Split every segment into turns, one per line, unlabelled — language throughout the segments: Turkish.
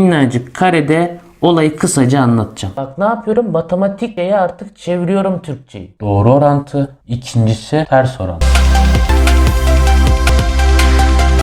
minnacık karede olayı kısaca anlatacağım. Bak ne yapıyorum? Matematiğe artık çeviriyorum Türkçeyi. Doğru orantı. İkincisi ters orantı.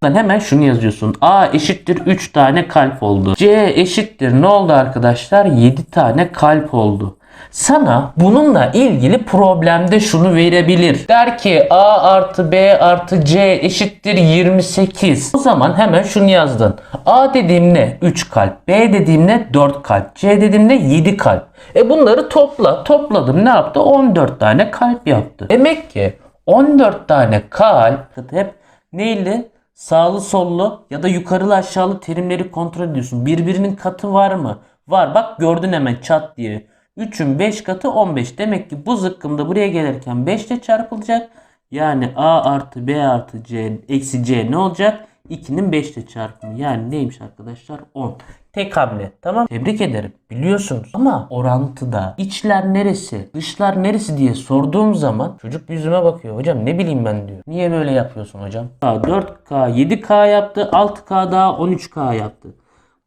Hemen şunu yazıyorsun. A eşittir 3 tane kalp oldu. C eşittir ne oldu arkadaşlar? 7 tane kalp oldu. Sana bununla ilgili problemde şunu verebilir. Der ki A artı B artı C eşittir 28. O zaman hemen şunu yazdın. A dediğim ne? 3 kalp. B dediğim ne? 4 kalp. C dediğim ne? 7 kalp. E bunları topla. Topladım ne yaptı? 14 tane kalp yaptı. Demek ki 14 tane kalp hep neyle? Sağlı sollu ya da yukarılı aşağılı terimleri kontrol ediyorsun. Birbirinin katı var mı? Var. Bak gördün hemen çat diye. 3'ün 5 katı 15. Demek ki bu zıkkımda buraya gelirken 5 ile çarpılacak. Yani A artı B artı C eksi C ne olacak? 2'nin 5 ile çarpımı. Yani neymiş arkadaşlar? 10. Tek hamle. Tamam. Tebrik ederim. Biliyorsunuz. Ama orantıda içler neresi, dışlar neresi diye sorduğum zaman çocuk yüzüme bakıyor. Hocam ne bileyim ben diyor. Niye böyle yapıyorsun hocam? 4K, 7K yaptı. 6K daha 13K yaptı.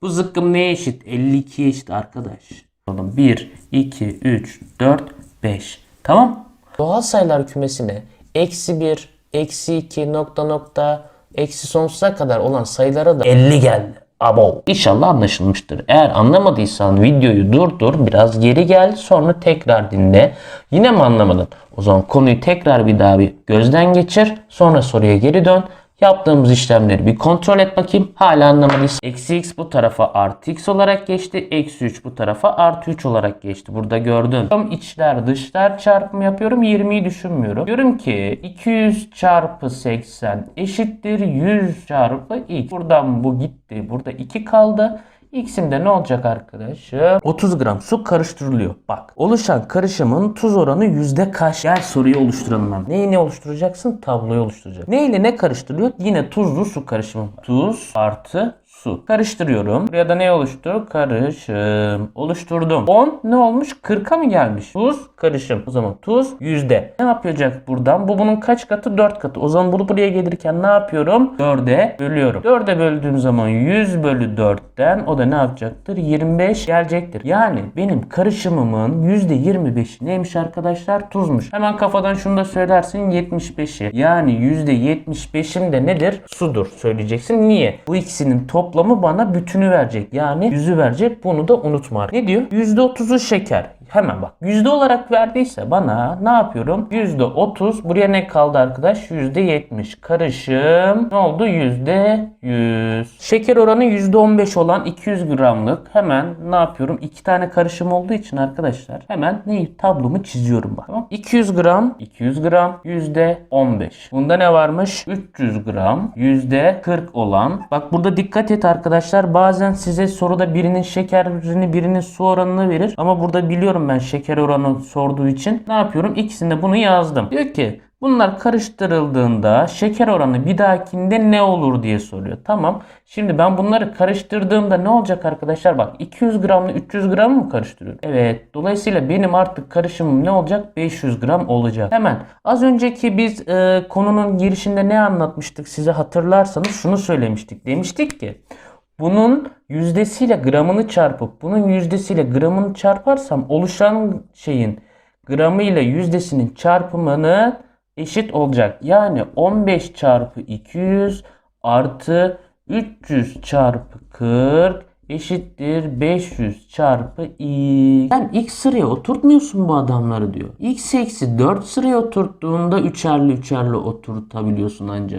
Bu zıkkım neye eşit? 52'ye eşit arkadaş. Oğlum 1, 2, 3, 4, 5. Tamam. Doğal sayılar kümesine eksi 1, eksi 2, nokta nokta, eksi sonsuza kadar olan sayılara da 50 geldi. Abo. İnşallah anlaşılmıştır. Eğer anlamadıysan videoyu durdur, biraz geri gel, sonra tekrar dinle. Yine mi anlamadın? O zaman konuyu tekrar bir daha bir gözden geçir, sonra soruya geri dön. Yaptığımız işlemleri bir kontrol et bakayım. Hala anlamadıysan. Eksi x bu tarafa artı x olarak geçti. Eksi 3 bu tarafa artı 3 olarak geçti. Burada gördün. Tam içler dışlar çarpımı yapıyorum. 20'yi düşünmüyorum. Diyorum ki 200 çarpı 80 eşittir 100 çarpı x. Buradan bu gitti. Burada 2 kaldı. X'in de ne olacak arkadaşım? 30 gram su karıştırılıyor. Bak oluşan karışımın tuz oranı yüzde kaç? Gel soruyu oluşturalım ben. Neyi ne oluşturacaksın? Tabloyu oluşturacaksın. Ne ile ne karıştırılıyor? Yine tuzlu su karışımı. Tuz artı su. Karıştırıyorum. Buraya da ne oluştu? Karışım. Oluşturdum. 10 ne olmuş? 40'a mı gelmiş? Tuz karışım. O zaman tuz yüzde. Ne yapacak buradan? Bu bunun kaç katı? 4 katı. O zaman bunu buraya gelirken ne yapıyorum? 4'e bölüyorum. 4'e böldüğüm zaman 100 bölü 4'ten o da ne yapacaktır? 25 gelecektir. Yani benim karışımımın %25'i neymiş arkadaşlar? Tuzmuş. Hemen kafadan şunu da söylersin 75'i. Yani %75'im de nedir? Sudur söyleyeceksin. Niye? Bu ikisinin toplamı bana bütünü verecek. Yani yüzü verecek. Bunu da unutma. Ne diyor? %30'u şeker. Hemen bak. Yüzde olarak verdiyse bana ne yapıyorum? Yüzde 30. Buraya ne kaldı arkadaş? Yüzde 70. Karışım ne oldu? Yüzde 100. Şeker oranı yüzde 15 olan 200 gramlık. Hemen ne yapıyorum? İki tane karışım olduğu için arkadaşlar hemen neyi? Tablomu çiziyorum bak. Tamam. 200 gram, 200 gram, yüzde 15. Bunda ne varmış? 300 gram, yüzde 40 olan. Bak burada dikkat et arkadaşlar. Bazen size soruda birinin şekerini birinin su oranını verir. Ama burada biliyorum ben şeker oranı sorduğu için. Ne yapıyorum? İkisinde bunu yazdım. Diyor ki Bunlar karıştırıldığında şeker oranı bir dahakinde ne olur diye soruyor. Tamam. Şimdi ben bunları karıştırdığımda ne olacak arkadaşlar? Bak 200 gramla 300 gram mı karıştırıyorum? Evet. Dolayısıyla benim artık karışımım ne olacak? 500 gram olacak. Hemen az önceki biz e, konunun girişinde ne anlatmıştık size hatırlarsanız şunu söylemiştik. Demiştik ki bunun yüzdesiyle gramını çarpıp bunun yüzdesiyle gramını çarparsam oluşan şeyin gramı ile yüzdesinin çarpımını eşit olacak. Yani 15 çarpı 200 artı 300 çarpı 40 eşittir 500 çarpı x. Sen x sıraya oturtmuyorsun bu adamları diyor. x eksi 4 sıraya oturttuğunda üçerli üçerli oturtabiliyorsun ancak.